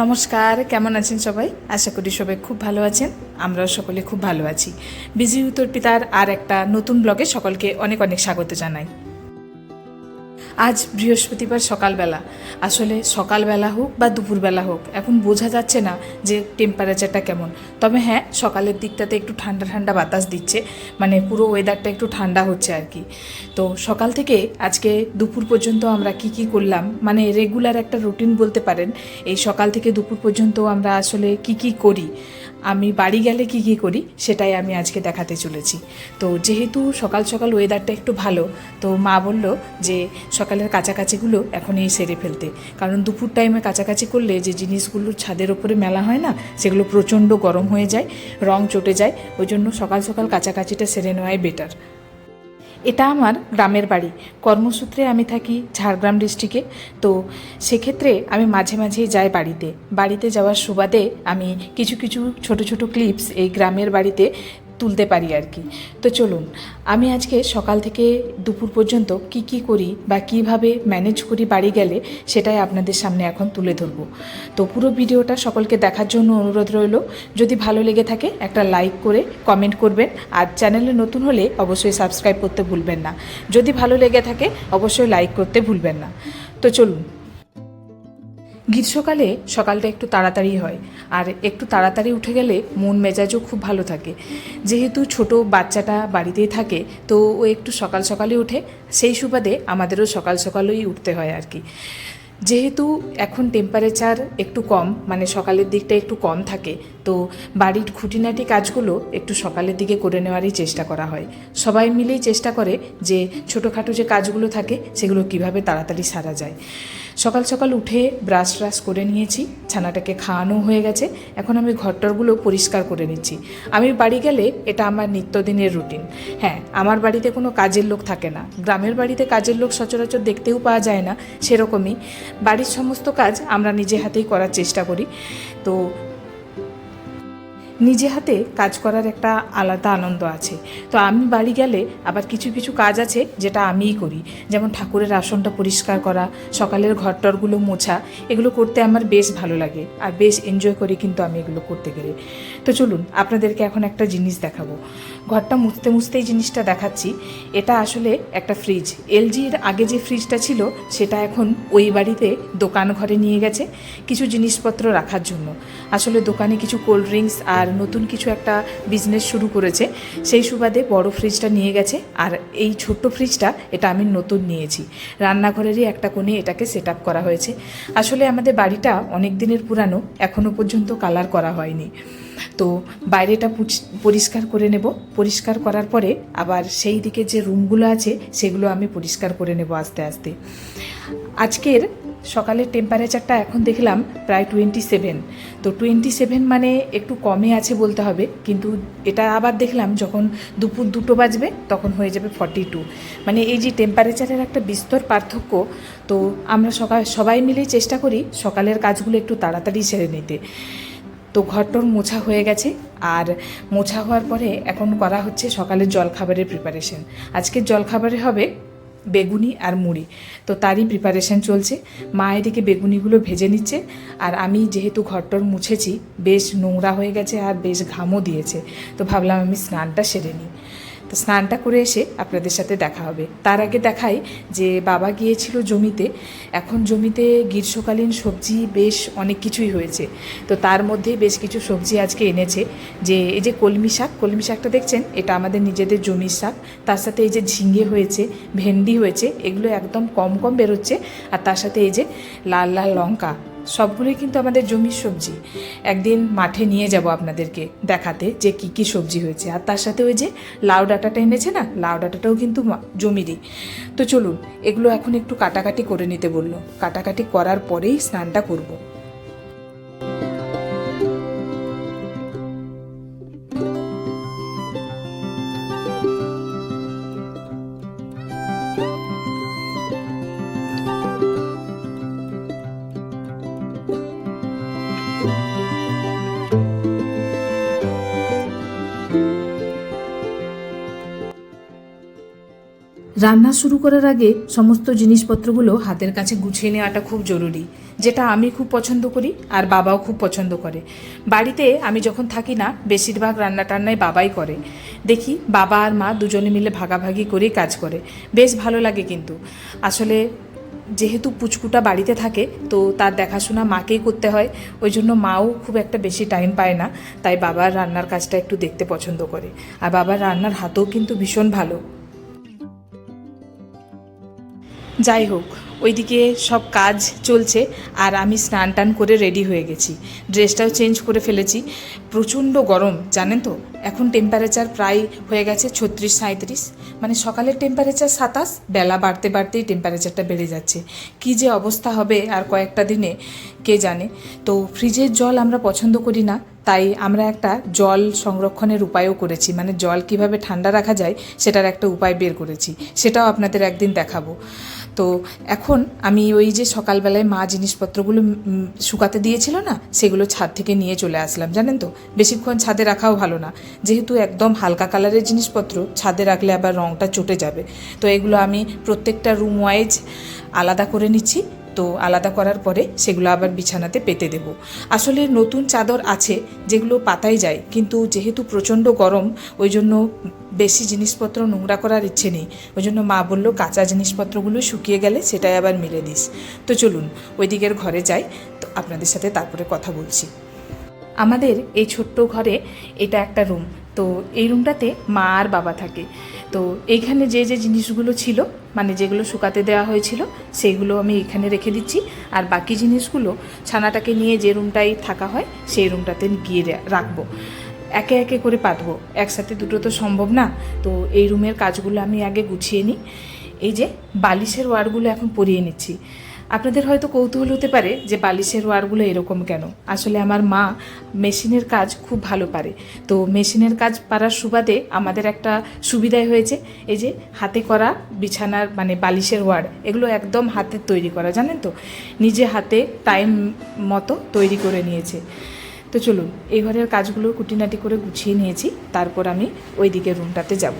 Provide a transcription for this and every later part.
নমস্কার, কেমন আছেন সবাই? আশা করি সবাই খুব ভালো আছেন। আমরাও সকলে খুব ভালো আছি। বিজি উত্তর পিতার আর একটা নতুন ব্লগে সকলকে অনেক অনেক স্বাগত জানাই। আজ বৃহস্পতিবার সকালবেলা। আসলে সকালবেলা হোক বা দুপুরবেলা হোক, এখন বোঝা যাচ্ছে না যে টেম্পারেচারটা কেমন। তবে হ্যাঁ সকালের দিকটাতে একটু ঠান্ডা ঠান্ডা বাতাস দিচ্ছে মানে পুরো ওয়েদারটা একটু ঠান্ডা হচ্ছে আর কি। তো সকাল থেকে আজকে দুপুর পর্যন্ত আমরা কি কি করলাম মানে রেগুলার একটা রুটিন বলতে পারেন, এই সকাল থেকে দুপুর পর্যন্ত আমরা আসলে কি কি করি আমি বাড়ি গেলে কি কি করি সেটাই আমি আজকে দেখাতে চলেছি। তো যেহেতু সকাল সকাল ওয়েদারটা একটু ভালো, তো মা বলল যে সকালের কাছাকাছিগুলো এখনই সেরে ফেলতে। কারণ দুপুর টাইমে কাছাকাছি করলে যে জিনিসগুলো ছাদের ওপরে মেলা হয় না, সেগুলো প্রচণ্ড গরম হয়ে যায়, রং চটে যায়, ওই জন্য সকাল সকাল কাছাকাছিটা সেরে নেওয়াই বেটার এটা আমার গ্রামের বাড়ি। কর্মসূত্রে আমি থাকি ঝাড়গ্রাম ডিস্ট্রিক্টে। তো সেক্ষেত্রে আমি মাঝে মাঝেই যাই বাড়িতে। বাড়িতে যাওয়ার সুবাদে আমি কিছু কিছু ছোট ছোট ক্লিপস এই গ্রামের বাড়িতে তুলতে পারি আর কি। তো চলুন, আমি আজকে সকাল থেকে দুপুর পর্যন্ত কি কি করি বা কীভাবে ম্যানেজ করি বাড়ি গেলে সেটাই আপনাদের সামনে এখন তুলে ধরবো। তো পুরো ভিডিওটা সকলকে দেখার জন্য অনুরোধ রইল। যদি ভালো লেগে থাকে, একটা লাইক করে কমেন্ট করবেন। আর চ্যানেলে নতুন হলে অবশ্যই সাবস্ক্রাইব করতে ভুলবেন না। যদি ভালো লেগে থাকে, অবশ্যই লাইক করতে ভুলবেন না। তো চলুন গ্রীষ্মকালে সকালটা একটু তাড়াতাড়ি হয়, আর একটু তাড়াতাড়ি উঠে গেলে মন মেজাজও খুব ভালো থাকে। যেহেতু ছোট বাচ্চাটা বাড়িতেই থাকে, তো ও একটু সকাল সকালে উঠে সেই সুবাদে আমাদেরও সকাল সকালেই উঠতে হয় আর কি। যেহেতু এখন টেম্পারেচার একটু কম মানে সকালের দিকটা একটু কম থাকে তো বাড়ির খুঁটিনাটি কাজগুলো একটু সকালের দিকে করে নেওয়ারই চেষ্টা করা হয়। সবাই মিলেই চেষ্টা করে যে ছোটোখাটো যে কাজগুলো থাকে সেগুলো কীভাবে তাড়াতাড়ি সারা যায়। সকাল সকাল উঠে ব্রাশ ট্রাশ করে নিয়েছি, ছানাটাকে খাওয়ানো হয়ে গেছে। এখন আমি ঘরটরগুলো পরিষ্কার করে নিচ্ছি। আমি বাড়ি গেলে এটা আমার নিত্যদিনের রুটিন। হ্যাঁ আমার বাড়িতে কোনো কাজের লোক থাকে না। গ্রামের বাড়িতে কাজের লোক সচরাচর দেখতেও পাওয়া যায় না, সেরকমই। বাড়ির সমস্ত কাজ আমরা নিজে হাতেই করার চেষ্টা করি। তো নিজে হাতে কাজ করার একটা আলাদা আনন্দ আছে। তো আমি বাড়ি গেলে আবার কিছু কিছু কাজ আছে যেটা আমিই করি। যেমন ঠাকুরের আসনটা পরিষ্কার করা, সকালের ঘরটরগুলো মোছা, এগুলো করতে আমার বেশ ভালো লাগে আর বেশ এনজয় করি কিন্তু আমি এগুলো করতে গেলে। তো চলুন, আপনাদেরকে এখন একটা জিনিস দেখাবো। ঘরটা মুছতে, মুছতেই জিনিসটা দেখাচ্ছি। এটা আসলে একটা ফ্রিজ এলজির আগে যে ফ্রিজটা ছিল, সেটা এখন ওই বাড়িতে দোকান ঘরে নিয়ে গেছে। কিছু জিনিসপত্র রাখার জন্য। আসলে দোকানে কিছু কোল্ড ড্রিঙ্কস আর নতুন কিছু একটা বিজনেস শুরু করেছে। সেই সুবাদে বড় ফ্রিজটা নিয়ে গেছে। আর এই ছোট্ট ফ্রিজটা এটা আমি নতুন নিয়েছি। রান্নাঘরেরই একটা কোণে এটাকে সেট আপ করা হয়েছে। আসলে আমাদের বাড়িটা অনেক দিনের পুরানো এখনও পর্যন্ত কালার করা হয়নি। তো বাইরেটা পরিষ্কার করে নেব। পরিষ্কার করার পরে আবার সেই দিকে যে রুমগুলো আছে, সেগুলো আমি পরিষ্কার করে নেব আস্তে আস্তে। আজকের সকালের টেম্পারেচারটা এখন দেখলাম প্রায় টোয়েন্টি সেভেন তো টোয়েন্টি সেভেন মানে একটু কমে আছে বলতে হবে, কিন্তু এটা আবার দেখলাম যখন দুপুর দুটো বাজবে তখন হয়ে যাবে ফর্টি টু মানে এই যে টেম্পারেচারের একটা বিস্তর পার্থক্য, তো আমরা সকাল সবাই মিলেই চেষ্টা করি সকালের কাজগুলো একটু তাড়াতাড়ি সেরে নিতে। তো ঘরটর মোছা হয়ে গেছে, আর মোছা হওয়ার পরে এখন করা হচ্ছে সকালের জলখাবারের প্রিপারেশন আজকের জলখাবারে হবে বেগুনি আর মুড়ি। তো তারই প্রিপারেশন চলছে। মা এদিকে বেগুনিগুলো ভেজে নিচ্ছে। আর আমি যেহেতু ঘরটর মুছেছি, বেশ নোংরা হয়ে গেছে আর বেশ ঘামও দিয়েছে। তো ভাবলাম আমি স্নানটা সেরে নিই। তো স্নানটা করে এসে আপনাদের সাথে দেখা হবে। তার আগে দেখাই যে বাবা গিয়েছিল জমিতে। এখন জমিতে গ্রীষ্মকালীন সবজি বেশ অনেক কিছুই হয়েছে। তো তার মধ্যেই বেশ কিছু সবজি আজকে এনেছে। যে এই যে কলমি শাক, কলমি শাকটা দেখছেন? এটা আমাদের নিজেদের জমির শাক। তার সাথে এই যে ঝিঙে হয়েছে, ভেন্ডি হয়েছে, এগুলো একদম কম কম বেরোচ্ছে। আর তার সাথে এই যে লাল লাল লঙ্কা। সবগুলোই কিন্তু আমাদের জমির সবজি। একদিন মাঠে নিয়ে যাব আপনাদেরকে দেখাতে যে কি কি সবজি হয়েছে। আর তার সাথে ওই যে লাউ ডাটাটা এনেছে না, লাউ ডাটাটাও কিন্তু জমিরই। তো চলুন, এগুলো এখন একটু কাটাকাটি করে নিতে বলল। কাটাকাটি করার পরেই স্নানটা করব। রান্না শুরু করার আগে সমস্ত জিনিসপত্রগুলো হাতের কাছে গুছিয়ে নেওয়াটা খুব জরুরি, যেটা আমি খুব পছন্দ করি আর বাবাও খুব পছন্দ করে। বাড়িতে আমি যখন থাকি না, বেশিরভাগ রান্না টান্নাই বাবাই করে। দেখি বাবা আর মা দুজনে মিলে ভাগাভাগি করেই কাজ করে। বেশ ভালো লাগে কিন্তু। আসলে যেহেতু পুচকুটা বাড়িতে থাকে, তো তার দেখাশোনা মাকেই করতে হয়। ওই জন্য মাও খুব একটা বেশি টাইম পায় না। তাই বাবার রান্নার কাজটা একটু দেখতে পছন্দ করে। আর বাবার রান্নার হাতও কিন্তু ভীষণ ভালো। যাই হোক, ওইদিকে সব কাজ চলছে আর আমি স্নান টান করে রেডি হয়ে গেছি। ড্রেসটাও চেঞ্জ করে ফেলেছি। প্রচণ্ড গরম, জানেন তো? এখন টেম্পারেচার প্রায় হয়ে গেছে ছত্রিশ সাঁত্রিশ মানে সকালের টেম্পারেচার সাতাশ, বেলা বাড়তে বাড়তেই টেম্পারেচারটা বেড়ে যাচ্ছে। কী যে অবস্থা হবে আর কয়েকটা দিনে, কে জানে? তো ফ্রিজের জল আমরা পছন্দ করি না, তাই আমরা একটা জল সংরক্ষণের উপায়ও করেছি। মানে জল কীভাবে ঠান্ডা রাখা যায়, সেটার একটা উপায় বের করেছি। সেটাও আপনাদের একদিন দেখাবো। তো এখন আমি ওই যে সকালবেলায় মা জিনিসপত্রগুলো শুকাতে দিয়েছিল না, সেগুলো ছাদ থেকে নিয়ে চলে আসলাম, জানেন তো? বেশিক্ষণ ছাদে রাখাও ভালো না। যেহেতু একদম হালকা কালারের জিনিসপত্র, ছাদে রাখলে আবার রঙটা চটে যাবে। তো এগুলো আমি প্রত্যেকটা রুম ওয়াইজ আলাদা করে নিচ্ছি। তো আলাদা করার পরে সেগুলো আবার বিছানাতে পেতে দেব। আসলে নতুন চাদর আছে, যেগুলো পাতাই যায়, কিন্তু যেহেতু প্রচণ্ড গরম ওই জন্য বেশি জিনিসপত্র নোংরা করার ইচ্ছে নেই। ওই জন্য মা বলল, কাঁচা জিনিসপত্রগুলো শুকিয়ে গেলে সেটাই আবার মিলে দিস। তো চলুন ওই দিকের ঘরে যাই, তো আপনাদের সাথে তারপরে কথা বলছি। আমাদের এই ছোট্ট ঘরে এটা একটা রুম তো এই রুমটাতে মা আর বাবা থাকে। তো এইখানে যে যে জিনিসগুলো ছিল মানে যেগুলো শুকাতে দেওয়া হয়েছিল সেইগুলো আমি এখানে রেখে দিচ্ছি। আর বাকি জিনিসগুলো ছানাটাকে নিয়ে যে রুমটাই থাকা হয়, সেই রুমটাতে গিয়ে রাখব। একে একে করে পাতবো। একসাথে দুটো তো সম্ভব না। তো এই রুমের কাজগুলো আমি আগে গুছিয়ে নিই। এই যে বালিশের ওয়ারগুলো এখন পরিয়ে নিচ্ছি। আপনাদের হয়তো কৌতূহল হতে পারে যে বালিশের ওয়ারগুলো এরকম কেন? আসলে আমার মা মেশিনের কাজ খুব ভালো পারে। তো মেশিনের কাজ পারার সুবাদে আমাদের একটা সুবিধাই হয়েছে। এই যে হাতে করা বিছানার মানে বালিশের ওয়ার, এগুলো একদম হাতের তৈরি করা, জানেন তো? নিজে হাতে টাইম মতো তৈরি করে নিয়েছে। তো চলুন, এই ঘরের কাজগুলো কুটিনাটি করে গুছিয়ে নিয়েছি। তারপর আমি ওই দিকের রুমটাতে যাব।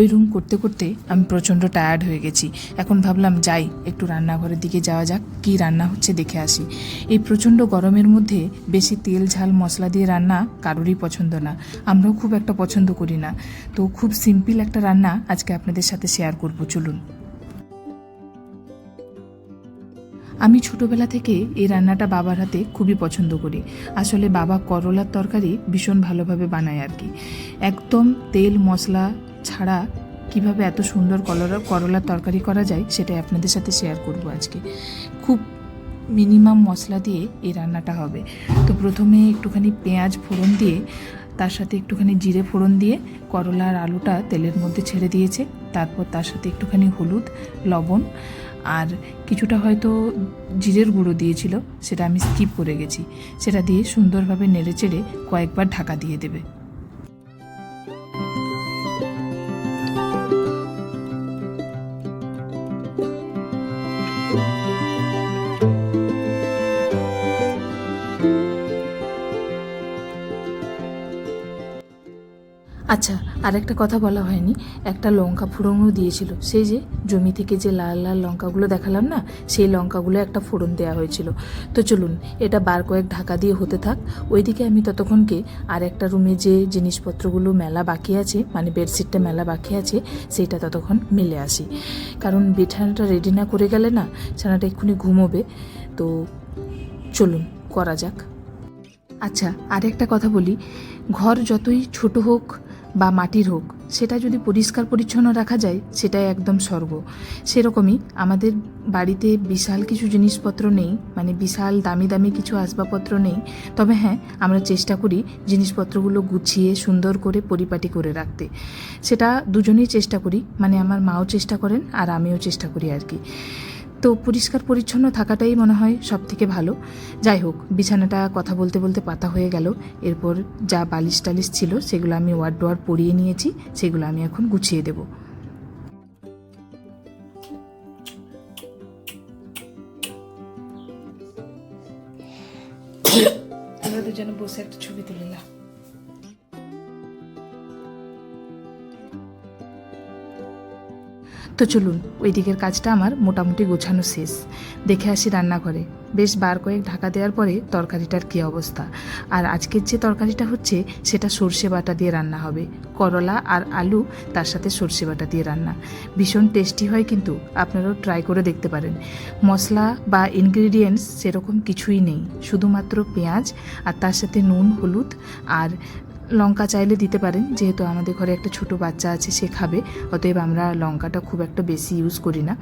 ওই রুম করতে করতে আমি প্রচণ্ড টায়ার্ড হয়ে গেছি। এখন ভাবলাম যাই, একটু রান্নাঘরের দিকে যাওয়া যাক, কী রান্না হচ্ছে দেখে আসি। এই প্রচণ্ড গরমের মধ্যে বেশি তেল, ঝাল, মশলা দিয়ে রান্না কারোরই পছন্দ না। আমরাও খুব একটা পছন্দ করি না। তো খুব সিম্পল একটা রান্না আজকে আপনাদের সাথে শেয়ার করব, চলুন। আমি ছোটবেলা থেকে এই রান্নাটা বাবার হাতে খুবই পছন্দ করি। আসলে বাবা করলার তরকারি ভীষণ ভালোভাবে বানায় আর কি। একদম তেল, মশলা ছাড়া কীভাবে এত সুন্দর করলা করলার তরকারি করা যায় সেটাই আপনাদের সাথে শেয়ার করব আজকে। খুব মিনিমাম মশলা দিয়ে এই রান্নাটা হবে। তো প্রথমে একটুখানি পেঁয়াজ ফোড়ন দিয়ে, তার সাথে একটুখানি জিরে ফোড়ন দিয়ে করলা আর আলুটা তেলের মধ্যে ছেড়ে দিয়েছে। তারপর তার সাথে একটুখানি হলুদ, লবণ আর কিছুটা হয়তো জিরের গুঁড়ো দিয়েছিল, সেটা আমি স্কিপ করে গেছি। সেটা দিয়ে সুন্দরভাবে নেড়ে চেড়ে কয়েকবার ঢাকা দিয়ে দেবে। আর একটা কথা বলা হয়নি। একটা লঙ্কা ফোড়নও দিয়েছিল। সেই যে জমি থেকে যে লাল লাল লঙ্কাগুলো দেখালাম না, সেই লঙ্কাগুলো একটা ফোড়ন দেওয়া হয়েছিল। তো চলুন, এটা বার কয়েক ঢাকা দিয়ে হতে থাক। ওইদিকে আমি ততক্ষণকে আর একটা রুমে যে জিনিসপত্রগুলো মেলা বাকি আছে মানে বেডশিটটা মেলা বাকি আছে, সেইটা ততক্ষণ মেলে আসি। কারণ বিছানাটা রেডি না করে গেলে না, ছানাটা এক্ষুনি ঘুমোবে। তো চলুন, করা যাক। আচ্ছা আর একটা কথা বলি। ঘর যতই ছোট হোক বা মাটির হোক, সেটা যদি পরিষ্কার পরিচ্ছন্ন রাখা যায়, সেটাই একদম স্বর্গ। সেরকমই আমাদের বাড়িতে বিশাল কিছু জিনিসপত্র নেই মানে বিশাল দামি দামি কিছু আসবাবপত্র নেই। তবে হ্যাঁ আমরা চেষ্টা করি জিনিসপত্রগুলো গুছিয়ে, সুন্দর করে পরিপাটি করে রাখতে। সেটা দুজনেই চেষ্টা করি মানে আমার মাও চেষ্টা করেন আর আমিও চেষ্টা করি আর কি। তো পরিষ্কার পরিচ্ছন্ন থাকাটাই মনে হয় সব থেকে ভালো। যাই হোক, বিছানাটা কথা বলতে বলতে পাতা হয়ে গেল। এরপর যা বালিশ টালিশ ছিল সেগুলো আমি ওয়ার ডোয়ার পরিয়ে নিয়েছি, সেগুলো আমি এখন গুছিয়ে দেবো। দুজনে বসে একটা ছবি তুলিলাম। তো চলুন, ওই দিকের কাজটা আমার মোটামুটি গোছানো শেষ। দেখে আসি রান্নাঘরে। বেশ বার কয়েক ঢাকা দেওয়ার পরে তরকারিটার কী অবস্থা। আর আজকের যে তরকারিটা হচ্ছে, সেটা সর্ষে বাটা দিয়ে রান্না হবে। করলা আর আলু তার সাথে সর্ষে বাটা দিয়ে রান্না। ভীষণ টেস্টি হয় কিন্তু, আপনারাও ট্রাই করে দেখতে পারেন। মশলা বা ইনগ্রিডিয়েন্টস সেরকম কিছুই নেই। শুধুমাত্র পেঁয়াজ আর তার সাথে নুন, হলুদ আর লঙ্কা চাইলে দিতে পারেন। যেহেতু আমাদের ঘরে একটা ছোট বাচ্চা আছে, সে খাবে। অতএব আমরা লঙ্কাটা খুব একটা বেশি ইউজ করি না।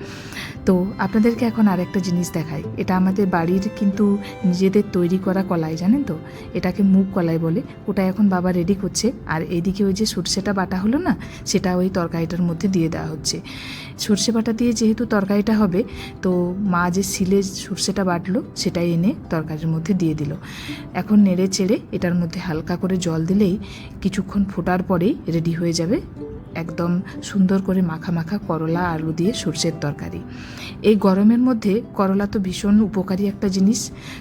তো আপনাদেরকে এখন আর একটা জিনিস দেখাই। এটা আমাদের বাড়ির কিন্তু নিজেদের তৈরি করা কলাই, জানেন তো? এটাকে মুগ কলাই বলে। ওটা এখন বাবা রেডি করছে। আর এদিকে ওই যে সর্ষেটা বাটা হলো না, সেটা ওই তরকারিটার মধ্যে দিয়ে দেওয়া হচ্ছে। সর্ষে বাটা দিয়ে যেহেতু তরকারিটা হবে, তো মা যে শিলে সর্ষেটা বাটলো সেটাই এনে তরকারির মধ্যে দিয়ে দিল। এখন নেড়ে চেড়ে এটার মধ্যে হালকা করে জল দিলেই কিছুক্ষণ ফোটার পরেই রেডি হয়ে যাবে একদম সুন্দর করে মাখা মাখা করলা, আলু দিয়ে সর্ষের তরকারি। এই গরমের মধ্যে করলা তো ভীষণ উপকারী একটা জিনিস,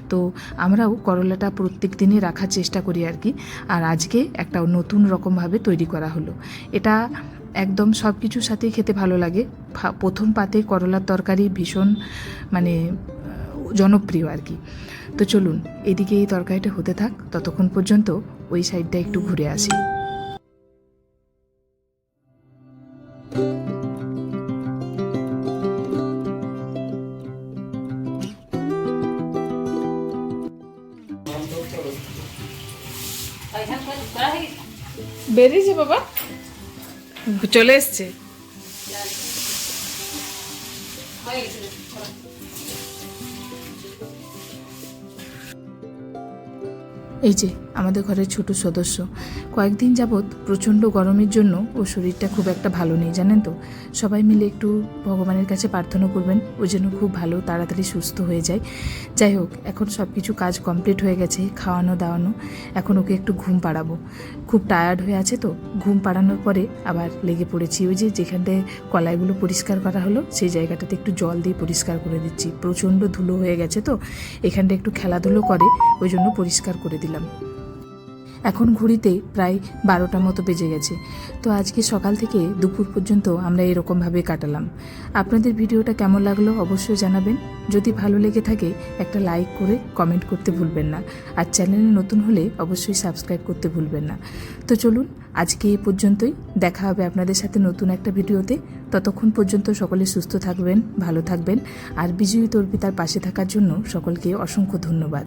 তো আমরাও করলাটা প্রত্যেক দিনই রাখার চেষ্টা করি আর কি। আর আজকে একটা নতুন রকমভাবে তৈরি করা হলো। এটা একদম সব কিছুর সাথেই খেতে ভালো লাগে। প্রথম পাতে করলার তরকারি ভীষণ মানে জনপ্রিয় আর কি। তো চলুন, এদিকে এই তরকারিটা হতে থাক, ততক্ষণ পর্যন্ত ওই সাইডটা একটু ঘুরে আসি। চলে এসছে? এই যে। আমাদের ঘরের ছোট সদস্য। কয়েকদিন যাবৎ প্রচণ্ড গরমের জন্য ও শরীরটা খুব একটা ভালো নেই, জানেন তো? সবাই মিলে একটু ভগবানের কাছে প্রার্থনা করবেন, ও যেন খুব ভালো, তাড়াতাড়ি সুস্থ হয়ে যায়। যাই হোক, এখন সব কিছু কাজ কমপ্লিট হয়ে গেছে, খাওয়ানো, দাওয়ানো। এখন ওকে একটু ঘুম পাড়াবো। খুব টায়ার্ড হয়ে আছে তো, ঘুম পাড়ানোর পরে আবার লেগে পড়েছি। ওই যে যেখানটায় কলাইগুলো পরিষ্কার করা হলো, সেই জায়গাটাতে একটু জল দিয়ে পরিষ্কার করে দিচ্ছি। প্রচণ্ড ধুলো হয়ে গেছে তো এখানটা একটু খেলাধুলো করে, ওই জন্য পরিষ্কার করে দিলাম। এখন ঘড়িতে প্রায় বারোটা মতো বেজে গেছে। তো আজকে সকাল থেকে দুপুর পর্যন্ত আমরা এরকমভাবে কাটালাম। আপনাদের ভিডিওটা কেমন লাগল অবশ্যই জানাবেন। যদি ভালো লেগে থাকে, একটা লাইক করে কমেন্ট করতে ভুলবেন না। আর চ্যানেলে নতুন হলে অবশ্যই সাবস্ক্রাইব করতে ভুলবেন না। তো চলুন, আজকে এই পর্যন্তই। দেখা হবে আপনাদের সাথে নতুন একটা ভিডিওতে। ততক্ষণ পর্যন্ত সকলে সুস্থ থাকবেন, ভালো থাকবেন। আর বিজয়ী তর্পিতার পাশে থাকার জন্য সকলকে অসংখ্য ধন্যবাদ।